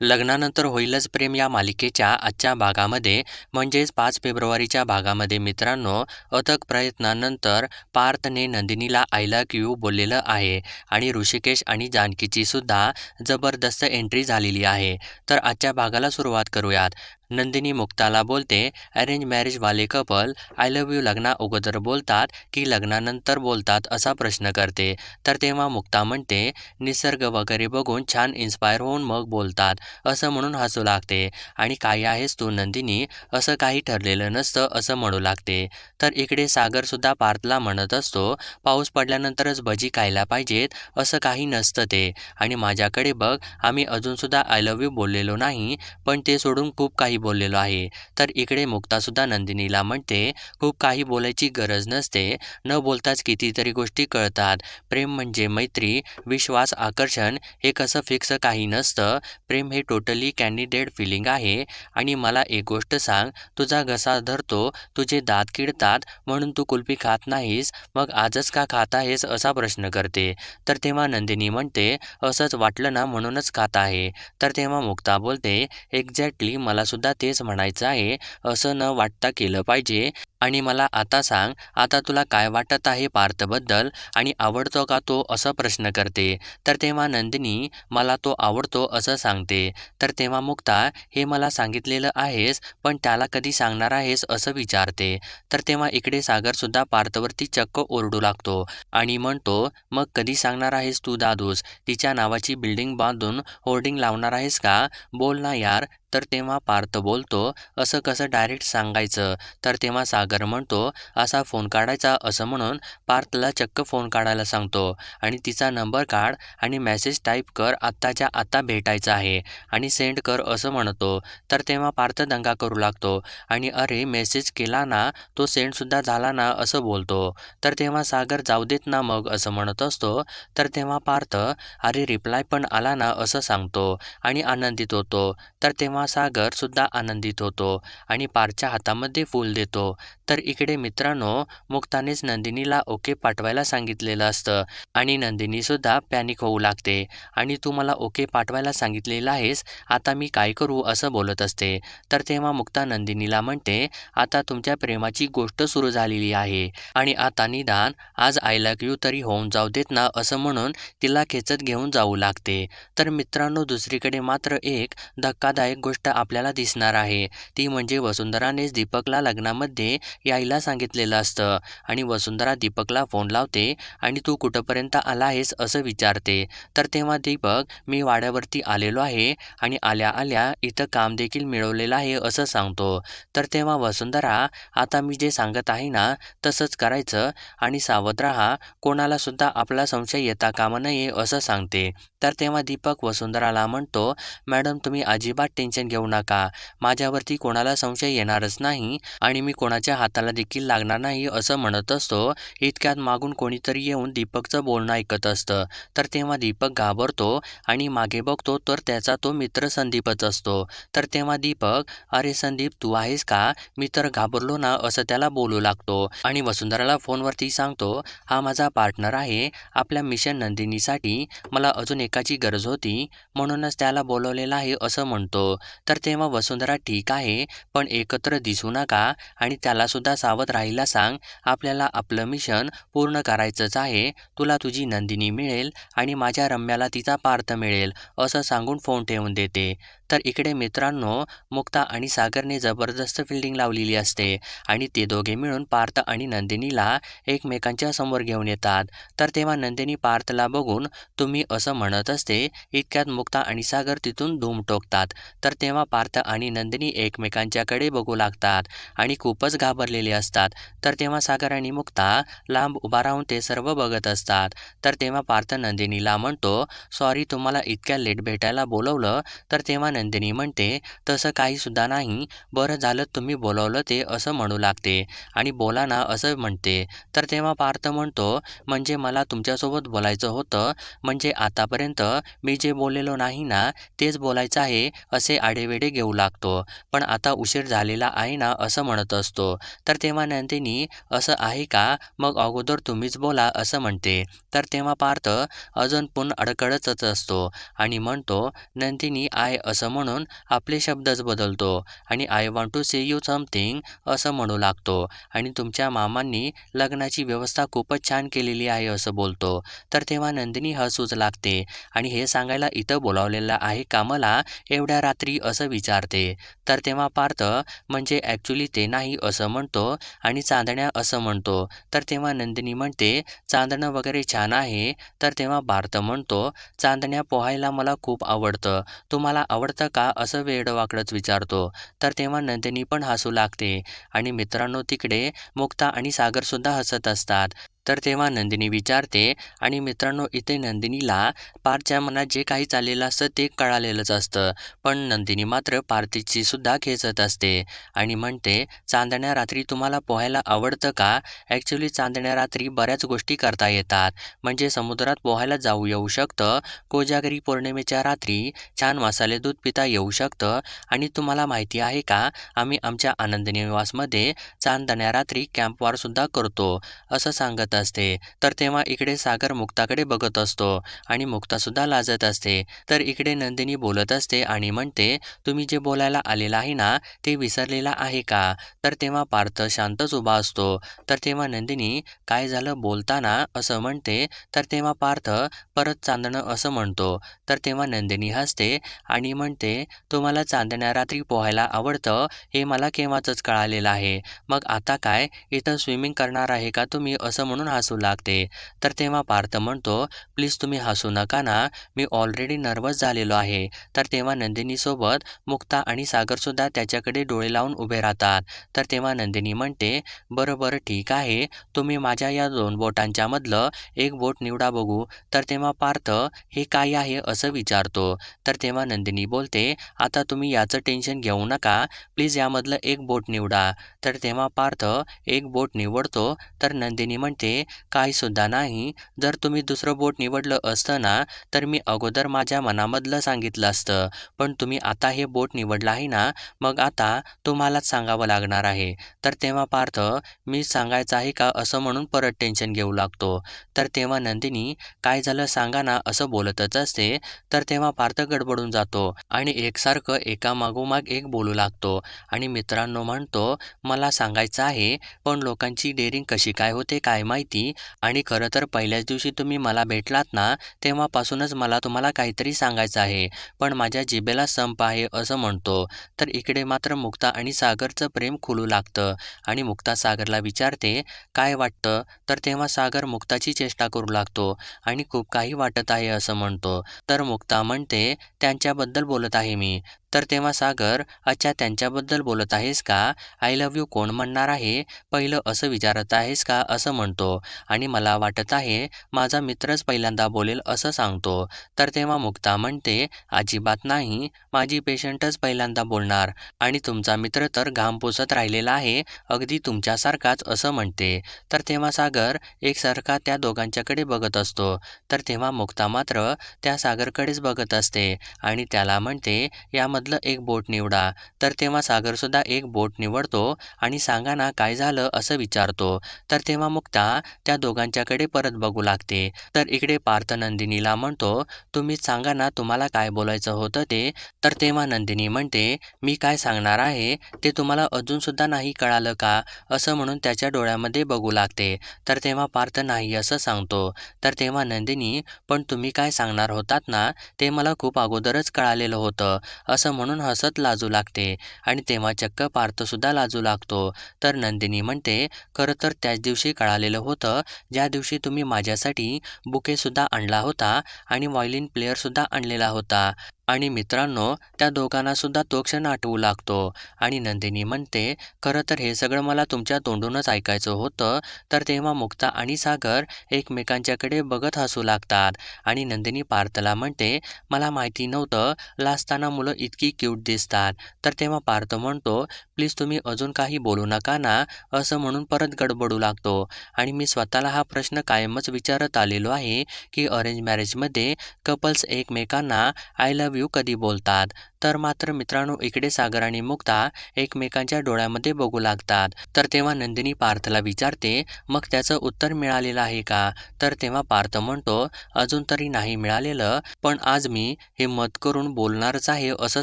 लग्नानंतर होईलच प्रेम या मालिकेच्या आजच्या भागामध्ये. म्हणजेच पाच फेब्रुवारीच्या भागामध्ये मित्रांनो अथक प्रयत्नानंतर पार्थने नंदिनीला आय लक यू बोललेलं आहे आणि ऋषिकेश आणि जानकीची सुद्धा जबरदस्त एंट्री झालेली आहे. तर आजच्या भागाला सुरुवात करूयात. नंदिनी मुक्ताला बोलते अरेंज मॅरेजवाले कपल आय लव्ह यू लग्ना अगोदर बोलतात की लग्नानंतर बोलतात असा प्रश्न करते. तर तेव्हा मुक्ता म्हणते निसर्ग वगैरे बघून छान इन्स्पायर होऊन मग बोलतात. असं म्हणून हसू लागते. आणि काय आहेस तू नंदिनी? असं काही ठरलेलं नसतं असं म्हणू लागते. तर इकडे सागरसुद्धा पार्थला म्हणत असतो पाऊस पडल्यानंतरच भजी खायला पाहिजेत असं काही नसतं ते. आणि माझ्याकडे बघ आम्ही अजूनसुद्धा आय लव्ह यू बोललेलो नाही पण ते सोडून खूप काही बोललेलो आहे. तर इकडे मुक्तासुद्धा नंदिनीला म्हणते खूप काही बोलायची गरज नसते. न बोलताच कितीतरी गोष्टी कळतात. प्रेम म्हणजे मैत्री विश्वास आकर्षण हे कसं फिक्स काही नसतं. प्रेम हे टोटली कॅन्डिडेट फिलिंग आहे. आणि मला एक गोष्ट सांग तुझा घसा धरतो तुझे दात किडतात म्हणून तू कुल्फी खात नाहीस. मग आजच का खात आहेस असा प्रश्न करते. तर तेव्हा नंदिनी म्हणते असंच वाटलं ना म्हणूनच खात आहे. तर तेव्हा मुक्ता बोलते एक्झॅक्टली मला सुद्धा तेच म्हणायचं आहे असं न वाटता केलं पाहिजे. आणि मला आता सांग आता तुला काय वाटत आहे पार्थबद्दल आणि आवडतो का तो असं प्रश्न करते. तर तेव्हा नंदिनी मला तो आवडतो असं सांगते. तर तेव्हा मुक्ता हे मला सांगितलेलं आहेस पण त्याला कधी सांगणार आहेस असं विचारते. तर तेव्हा इकडे सागरसुद्धा पार्थवरती चक्क ओरडू लागतो आणि म्हणतो मग कधी सांगणार आहेस तू दादूस? तिच्या नावाची बिल्डिंग बांधून होर्डिंग लावणार आहेस का? बोल ना यार. तर तेव्हा पार्थ बोलतो असं कसं डायरेक्ट सांगायचं? तर तेव्हा सागर म्हणतो असा फोन काढायचा असं म्हणून पार्थला चक्क फोन काढायला सांगतो. आणि तिचा नंबर काढ आणि मेसेज टाईप कर आत्ताच्या आत्ता भेटायचं आहे. आणि सेंड कर असं म्हणतो. तर तेव्हा पार्थ दंगा करू लागतो. आणि अरे मेसेज केला ना तो सेंडसुद्धा झाला ना असं बोलतो. तर तेव्हा सागर जाऊ देत ना मग असं म्हणत असतो. तर तेव्हा पार्थ अरे रिप्लाय पण आला ना असं सांगतो. आणि आनंदित होतो. तर तेव्हा सागर सुद्धा आनंदित होतो. आणि पारच्या हातामध्ये फूल देतो. तर इकडे मित्रांनो मुक्तानेच नंदिनीला ओके पाठवायला सांगितलेलं असतं आणि नंदिनीसुद्धा पॅनिक होऊ लागते. आणि तू मला ओके पाठवायला सांगितलेलं आहेस आता मी काय करू? असं बोलत असते. तर तेव्हा मुक्ता नंदिनीला म्हणते आता तुमच्या प्रेमाची गोष्ट सुरू झालेली आहे आणि आता निदान आज आय लव्ह यू तरी होऊन जाऊ देत ना? असं म्हणून तिला खेचत घेऊन जाऊ लागते. तर मित्रांनो दुसरीकडे मात्र एक धक्कादायक गोष्ट आपल्याला दिसणार आहे. ती म्हणजे वसुंधरानेच दीपकला लग्नामध्ये यायला सांगितलेलं असतं. आणि वसुंधरा दीपकला फोन लावते आणि तू कुठंपर्यंत आला आहेस असं विचारते. तर तेव्हा दीपक मी वाड्यावरती आलेलो आहे आणि आल्या आल्या इथं काम देखील मिळवलेलं आहे असं सांगतो. तर तेव्हा वसुंधरा आता मी जे सांगत आहे ना तसंच करायचं. आणि सावध राहा. कोणालासुद्धा आपला संशय येता कामा नये असं सांगते. तर तेव्हा दीपक वसुंधराला म्हणतो मॅडम तुम्ही अजिबात टेन्शन घेऊ नका. माझ्यावरती कोणाला संशय येणारच नाही आणि मी कोणाच्या हाताला देखील लागणार नाही असं म्हणत असतो. इतक्यात मागून कोणीतरी येऊन दीपकचं बोलणं ऐकत असतं. तर तेव्हा दीपक घाबरतो आणि मागे बघतो तर त्याचा तो मित्र संदीपच असतो. तर तेव्हा दीपक अरे संदीप तू आहेस का? मी तर घाबरलो ना असं त्याला बोलू लागतो. आणि वसुंधराला फोनवरती सांगतो हा माझा पार्टनर आहे. आपल्या मिशन नंदिनीसाठी मला अजून एकाची गरज होती म्हणूनच त्याला बोलवलेलं आहे असं म्हणतो. तर तेव्हा वसुंधरा ठीक आहे पण एकत्र दिसू नका आणि त्यालासुद्धा सावध राहायला सांग आपल्याला आपलं मिशन पूर्ण करायचंच आहे तुला तुझी नंदिनी मिळेल आणि माझ्या रम्याला तिचा पार्थ मिळेल असं सांगून फोन ठेवून देते. तर इकडे मित्रांनो मुक्ता आणि सागरने जबरदस्त फिल्डिंग लावलेली असते आणि ते दोघे मिळून पार्थ आणि नंदिनीला एकमेकांच्या समोर घेऊन येतात. तर तेव्हा नंदिनी पार्थला बघून तुम्ही असं म्हणत असते इतक्यात मुक्ता आणि सागर तिथून धूम टोकतात. तर तेव्हा पार्थ आणि नंदिनी एकमेकांच्याकडे बघू लागतात आणि खूपच घाबरलेले असतात. तर तेव्हा सागर आणि मुक्ता लांब उभा राहून ते सर्व बघत असतात. तर तेव्हा पार्थ नंदिनीला म्हणतो सॉरी तुम्हाला इतक्या लेट भेटायला बोलवलं. तर तेव्हा नंदिनी म्हणते तसं काहीसुद्धा नाही. बरं झालं तुम्ही बोलावलं ते असं म्हणू लागते. आणि बोला ना असं म्हणते. तर तेव्हा पार्थ म्हणतो म्हणजे मला तुमच्यासोबत बोलायचं होतं. म्हणजे आतापर्यंत मी जे बोललेलो नाही ना तेच बोलायचं आहे असे आडेवेडे घेऊ लागतो. पण आता उशीर झालेला आहे ना असं म्हणत असतो. तर तेव्हा नंदिनी असं आहे का? मग अगोदर तुम्हीच बोला असं म्हणते. तर तेव्हा पार्थ अजून पण अडकळतच असतो आणि म्हणतो नंदिनी आहे असं म्हणून आपले शब्दच बदलतो आणि I want to say you something असं म्हणू लागतो. आणि तुमच्या मामांनी लग्नाची व्यवस्था खूपच छान केलेली आहे असं बोलतो. तर तेव्हा नंदिनी हसूच लागते आणि हे सांगायला इथं बोलावलेलं आहे का मला एवढ्या रात्री असं विचारते. तर तेव्हा पार्थ म्हणजे ॲक्च्युली ते नाही असं म्हणतो आणि चांदण्या असं म्हणतो. तर तेव्हा नंदिनी म्हणते चांदणं वगैरे छान आहे. तर तेव्हा पार्थ म्हणतो चांदण्या पोहायला मला खूप आवडतं. तुम्हाला आवडतं का असं वेडवाकडंच विचारतो. तर तेव्हा नंदिनी पण हसू लागते. आणि मित्रांनो तिकडे मुक्ता आणि सागरसुद्धा हसत असतात. तर तेव्हा नंदिनी विचारते आणि मित्रांनो इथे नंदिनीला पारच्या मनात जे काही चाललेलं असतं ते कळालेलंच असतं. पण नंदिनी मात्र पार्थीची सुद्धा खेचत असते आणि म्हणते चांदण्या रात्री तुम्हाला पोहायला आवडतं का? ॲक्च्युली चांदण्या रात्री बऱ्याच गोष्टी करता येतात. म्हणजे समुद्रात पोहायला जाऊ येऊ शकतं कोजागरी पौर्णिमेच्या रात्री छान मसाले दूध पिता येऊ शकतं आणि तुम्हाला माहिती आहे का आम्ही आमच्या आनंद निवासमध्ये चांदण्या रात्री कॅम्पवारसुद्धा करतो असं सांगत असते. तर तेव्हा इकडे सागर मुक्ताकडे बघत असतो आणि मुक्तासुद्धा लाजत असते. तर इकडे नंदिनी बोलत असते आणि म्हणते तुम्ही जे बोलायला आलेला आहे ना ते विसरलेला आहे का? तर तेव्हा पार्थ शांतच उभा असतो. तर तेव्हा नंदिनी काय झालं बोलताना? असं म्हणते. तर तेव्हा पार्थ परत चांदणं असं म्हणतो. तर तेव्हा नंदिनी हसते आणि म्हणते तुम्हाला चांदण्या रात्री पोहायला आवडतं? हे मला केव्हाचंच कळालेलं आहे. मग आता काय? इथं स्विमिंग करणार आहे का तुम्ही? असं म्हणून म्हणून हसू लागते. तर तेव्हा पार्थ म्हणतो प्लीज तुम्ही हसू नका ना मी ऑलरेडी नर्वस झालेलो आहे. तर तेव्हा नंदिनीसोबत मुक्ता आणि सागरसुद्धा त्याच्याकडे डोळे लावून उभे राहतात. तर तेव्हा नंदिनी म्हणते बरं बरं ठीक आहे. तुम्ही माझ्या या दोन बोटांच्या मधलं एक बोट निवडा बघू. तर तेव्हा पार्थ हे काय आहे? असं विचारतो. तर तेव्हा नंदिनी बोलते आता तुम्ही याचं टेन्शन घेऊ नका. प्लीज यामधलं एक बोट निवडा. तर तेव्हा पार्थ एक बोट निवडतो. तर नंदिनी म्हणते काहीसुद्धा नाही. जर तुम्ही दुसरं बोट निवडलं असतं ना तर मी अगोदर माझ्या मनामधलं सांगितलं असतं. पण तुम्ही आता हे बोट निवडलं आहे ना मग आता तुम्हालाच सांगावं लागणार आहे. तर तेव्हा पार्थ मी सांगायचं आहे का असं म्हणून परत टेन्शन घेऊ लागतो. तर तेव्हा नंदिनी काय झालं सांगा ना असं बोलतच असते. तर तेव्हा पार्थ गडबडून जातो आणि एकसारखं एकामागोमाग एक बोलू लागतो. आणि मित्रांनो म्हणतो मला सांगायचं आहे पण लोकांची डेअरिंग कशी काय होते काय माहिती? माहिती आणि खरं तर पहिल्याच दिवशी तुम्ही मला भेटलात ना तेव्हापासूनच मला तुम्हाला काहीतरी सांगायचं आहे. पण माझ्या जिभेला संप आहे असं म्हणतो. तर इकडे मात्र मुक्ता आणि सागरचं प्रेम खुलू लागतं. आणि मुक्ता सागरला विचारते काय वाटतं? तर तेव्हा सागर मुक्ताची चेष्टा करू लागतो. आणि खूप काही वाटत आहे असं म्हणतो. तर मुक्ता म्हणते त्यांच्याबद्दल बोलत आहे मी. तर तेव्हा सागर अच्छा त्यांच्याबद्दल बोलत आहेस का? आय लव्ह यू कोण म्हणणार आहे? पहिलं असं विचारत आहेस का? असं म्हणतो. आणि मला वाटत आहे माझा मित्रच पहिल्यांदा बोलेल असं सांगतो. तर तेव्हा मुक्ता म्हणते अजिबात नाही माझी पेशंटच पहिल्यांदा बोलणार. आणि तुमचा मित्र तर घाम पुसत राहिलेला आहे अगदी तुमच्यासारखाच असं म्हणते. तर तेव्हा सागर एकसारखा त्या दोघांच्याकडे बघत असतो. तर तेव्हा मुक्ता मात्र त्या सागरकडेच बघत असते. आणि त्याला म्हणते यामधलं एक बोट निवडा. तर तेव्हा सागरसुद्धा एक बोट निवडतो आणि सांगा ना काय झालं असं विचारतो. तर तेव्हा मुक्ता त्या दोघांच्याकडे परत बघू लागते. तर इकडे पार्थ नंदिनीला म्हणतो तुम्हीच सांगा ना तुम्हाला काय बोलायचं होतं ते? तर तेव्हा नंदिनी म्हणते मी काय सांगणार आहे? ते तुम्हाला अजूनसुद्धा नाही कळालं का? असं म्हणून त्याच्या डोळ्यामध्ये बघू लागते. तर तेव्हा पार्थ नाही असं सांगतो. तर तेव्हा नंदिनी पण तुम्ही काय सांगणार होतात ना ते मला खूप अगोदरच कळालेलं होतं. असं म्हणून हसत लाजू लागते आणि तेव्हा चक्क पार्थसुद्धा लाजू लागतो. तर नंदिनी म्हणते खरं तर त्याच दिवशी कळालेलं होतं ज्या दिवशी तुम्ही माझ्यासाठी बुकेसुद्धा आणला होता आणि व्हायलिन प्लेअरसुद्धा आणलेला होता. आणि मित्रांनो त्या दोघांनासुद्धा तो क्षण आठवू लागतो. आणि नंदिनी म्हणते खरं तर हे सगळं मला तुमच्या तोंडूनच ऐकायचं होतं. तर तेव्हा मुक्ता आणि सागर एकमेकांच्याकडे बघत हसू लागतात. आणि नंदिनी पार्थला म्हणते मला माहिती नव्हतं लाजताना मुलं इतकी क्यूट दिसतात. तर तेव्हा पार्थ म्हणतो प्लीज तुम्ही अजून काही बोलू नका ना असं म्हणून परत गडबडू लागतो. आणि मी स्वतःला हा प्रश्न कायमच विचारत आलेलो आहे की अरेंज मॅरेजमध्ये कपल्स एकमेकांना आय लव्ह यू कधी बोलतात? तर मात्र मित्रांनो इकडे सागर आणि मुक्ता एकमेकांच्या डोळ्यामध्ये बघू लागतात. तर तेव्हा नंदिनी पार्थला विचारते मग त्याचं उत्तर मिळालेलं आहे का? तर तेव्हा पार्थ म्हणतो अजून तरी नाही मिळालेलं पण आज मी हे मत करून बोलणारच आहे असं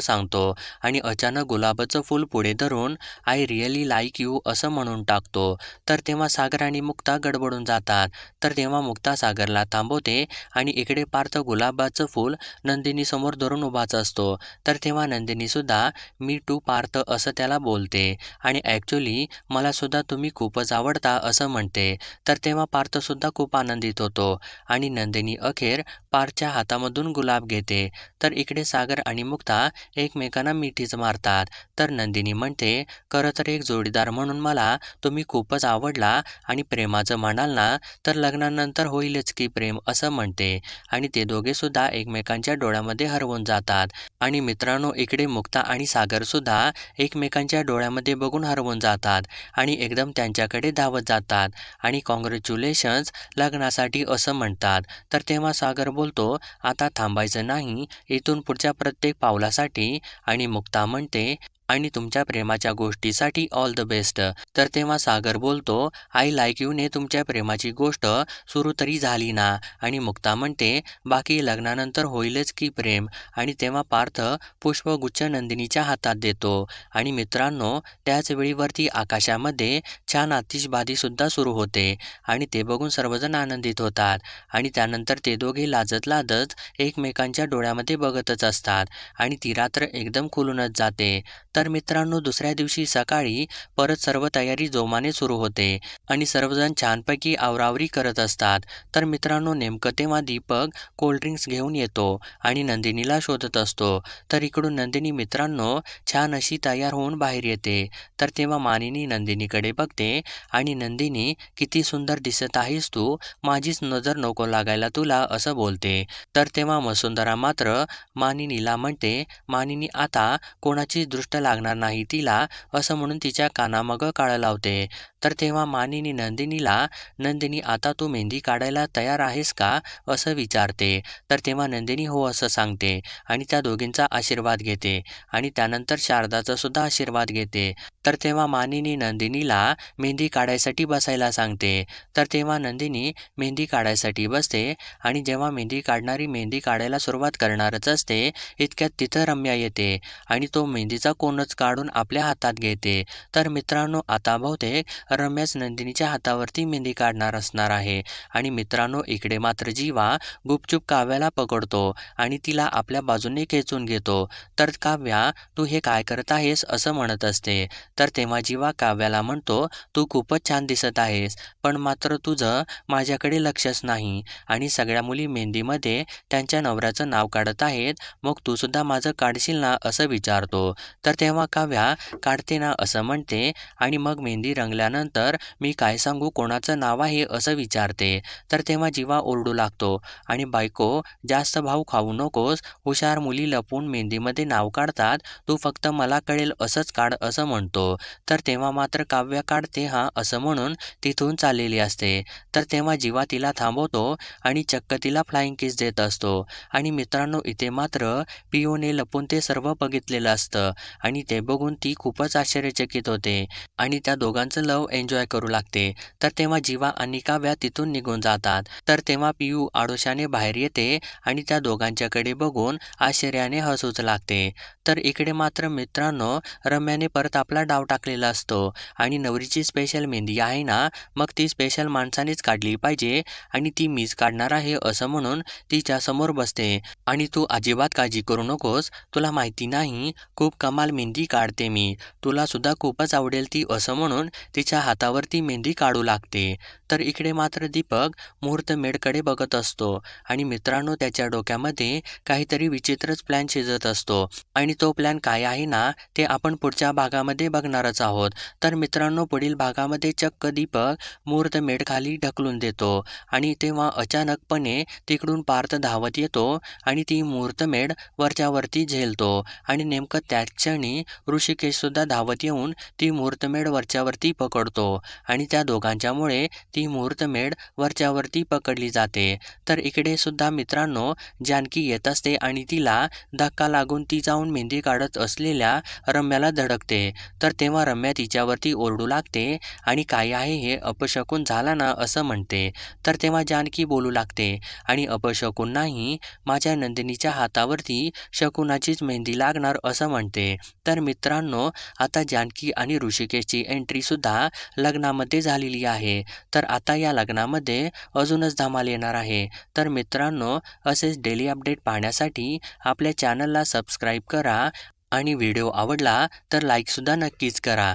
सांगतो. आणि अचानक गुलाबाचं फूल पुढे धरून आय रिअली लाईक यू असं म्हणून टाकतो. तर तेव्हा सागर आणि मुक्ता गडबडून जातात. तर तेव्हा मुक्ता सागरला थांबवते आणि इकडे पार्थ गुलाबाचं फूल नंदिनीसमोर धरून उभाच असतो. तर तेव्हा नंदिनीसुद्धा मी टू पार्थ असं त्याला बोलते. आणि ॲक्च्युली मलासुद्धा तुम्ही खूपच आवडता असं म्हणते. तर तेव्हा पार्थसुद्धा खूप आनंदित होतो. आणि नंदिनी अखेर पार्थच्या हातामधून गुलाब घेते. तर इकडे सागर आणि मुक्ता एकमेकांना मिठीच मारतात. तर नंदिनी म्हणते खरं तर एक जोडीदार म्हणून मला तुम्ही खूपच आवडला आणि प्रेमाचं म्हणाल ना तर लग्नानंतर होईलच की प्रेम असं म्हणते. आणि ते दोघेसुद्धा एकमेकांच्या डोळ्यामध्ये हरवून जातात. आणि मित्रांनो इकडे मुक्ता आणि सागरसुद्धा एकमेकांच्या डोळ्यामध्ये बघून हरवून जातात आणि एकदम त्यांच्याकडे धावत जातात. आणि कॉंग्रॅच्युलेशन्स लग्नासाठी असं म्हणतात. तर तेव्हा सागर बोलतो आता थांबायचं नाही. इथून पुढच्या प्रत्येक पावलासाठी आणि मुक्ता म्हणते आणि तुमच्या प्रेमाच्या गोष्टीसाठी ऑल द बेस्ट तर तेव्हा सागर बोलतो आय लाईक यूने तुमच्या प्रेमाची गोष्ट सुरू तरी झाली ना? आणि मुक्ता म्हणते बाकी लग्नानंतर होईलच की प्रेम. आणि तेव्हा पार्थ पुष्पगुच्छ नंदिनीच्या हातात देतो. आणि मित्रांनो त्याच वेळीवरती आकाशामध्ये छान आतिषबाजीसुद्धा सुरू होते. आणि ते बघून सर्वजण आनंदित होतात. आणि त्यानंतर ते दोघे लाजत लाजत एकमेकांच्या डोळ्यामध्ये बघतच असतात. आणि ती रात्र एकदम खुलूनच जाते. तर मित्रांनो दुसऱ्या दिवशी सकाळी परत सर्व तयारी जोमाने सुरू होते आणि सर्वजण छानपैकी आवरावरी करत असतात. तर मित्रांनो नेमकं तेव्हा दीपक कोल्ड्रिंक्स घेऊन येतो आणि नंदिनीला शोधत असतो. तर इकडून नंदिनी मित्रांनो छान अशी तयार होऊन बाहेर येते. तर तेव्हा मानिनी नंदिनीकडे बघते आणि नंदिनी किती सुंदर दिसत आहेस तू. माझीच नजर नको लागायला तुला असं बोलते. तर तेव्हा वसुंधरा मात्र मानिनीला म्हणते मानिनी आता कोणाची दृष्ट लागणार नाही तिला असं म्हणून तिच्या कानामागं काळं लावते. तर तेव्हा मानिनी नंदिनीला नंदिनी आता तू मेहंदी काढायला तयार आहेस का? असं विचारते. तर तेव्हा नंदिनी हो असं सांगते आणि त्या दोघींचा आशीर्वाद घेते आणि त्यानंतर शारदाचा सुद्धा आशीर्वाद घेते. तर तेव्हा मानिनी नंदिनीला मेहंदी काढायसाठी बसायला सांगते. तर तेव्हा नंदिनी मेहंदी काढायसाठी बसते आणि जेव्हा मेहंदी काढणारी मेहंदी काढायला सुरुवात करणारच असते इतक्यात तिथं रम्या येते आणि तो मेहंदीचा कोणच काढून आपल्या हातात घेते. तर मित्रांनो आता बहुतेक रम्याच नंदिनीच्या हातावरती मेहंदी काढणार असणार आहे आणि मित्रांनो इकडे मात्र जीवा गुपचूप काव्याला पकडतो आणि तिला आपल्या बाजूने खेचून घेतो. तर काव्या तू हे काय करत आहेस? असं म्हणत असते. तर तेव्हा जीवा काव्याला म्हणतो तू खूपच छान दिसत आहेस पण मात्र तुझं माझ्याकडे लक्षच नाही आणि सगळ्या मुली मेहंदीमध्ये त्यांच्या नवऱ्याचं नाव काढत आहेत. मग तू सुद्धा माझं काढशील ना असं विचारतो. तर तेव्हा काव्या काढते ना असं म्हणते. आणि मग मेहंदी रंगल्यानंतर मी काय सांगू कोणाचं नाव आहे असं विचारते तर तेव्हा जीवा ओरडू लागतो. आणि बायको जास्त भाव खाऊ नकोस. हुशार मुली लपून मेहंदीमध्ये नाव काढतात. तू फक्त मला कळेल असंच काढ असं म्हणतो. तर तेव्हा मात्र काव्य काढते हा असं म्हणून तिथून चाललेली असते. तर तेव्हा जीवा तिला थांबवतो आणि चक्क तिला फ्लाईंग किस देत असतो. आणि मित्रांनो इथे मात्र पिओने लपून ते सर्व बघितलेलं असतं आणि ते बघून ती खूपच आश्चर्यचकित होते आणि त्या दोघांचं लव एन्जॉय करू लागते. तर तेव्हा जीवा आणि काव्या तिथून निघून जातात. तर तेव्हा पियू आडोशाने बाहेर येते आणि त्या दोघांच्याकडे बघून आश्चर्याने हसूच लागते. तर इकडे मात्र मित्रांनो रम्याने परत आपला डाव टाकलेला असतो. आणि नवरीची स्पेशल मेहंदी आहे ना मग ती स्पेशल माणसानेच काढली पाहिजे आणि ती मीच काढणार आहे असं म्हणून तिच्या समोर बसते. आणि तू अजिबात काळजी करू नकोस तुला माहिती नाही खूप कमाल मेहंदी काढते मी. तुला सुद्धा खूपच आवडेल ती असं म्हणून तिच्या हातावर ती मेहंदी काढू लागते. तर इकडे मात्र दीपक मुहूर्तमेढकडे बघत असतो. आणि मित्रांनो त्याच्या डोक्यामध्ये काहीतरी विचित्रच प्लॅन शिजत असतो. आणि तो प्लॅन काय आहे ना ते आपण पुढच्या भागामध्ये बघणारच आहोत. तर मित्रांनो पुढील भागामध्ये चक्क दीपक मुहूर्तमेढखाली ढकलून देतो. आणि तेव्हा अचानकपणे तिकडून पार्थ धावत येतो आणि ती मुहूर्तमेढ वरच्यावरती झेलतो. आणि नेमकं त्याच क्षणी ऋषिकेशसुद्धा धावत येऊन ती मुहूर्तमेढ वरच्यावरती पकडतो. आणि त्या दोघांच्यामुळे ती मुहूर्तमेढ वरच्यावरती पकडली जाते. तर इकडे सुद्धा मित्रांनो जानकी येत असते आणि तिला धक्का लागून ती जाऊन मेहंदी काढत असलेल्या रम्याला धडकते. तर तेव्हा रम्या तिच्यावरती ओरडू लागते आणि काय आहे हे? अपशकून झाला ना? असं म्हणते. तर तेव्हा जानकी बोलू लागते आणि अपशकून नाही माझ्या नंदिनीच्या हातावरती शकुनाचीच मेहंदी लागणार असं म्हणते. तर मित्रांनो आता जानकी आणि ऋषिकेशची एंट्रीसुद्धा लग्नामध्ये झालेली आहे. तर आता या लग्नामध्ये अजूनच धमाल येणार आहे. तर मित्रांनो असेच डेली अपडेट पाहण्यासाठी आपल्या चॅनलला सबस्क्राईब करा आणि व्हिडिओ आवडला तर लाईकसुद्धा नक्कीच करा.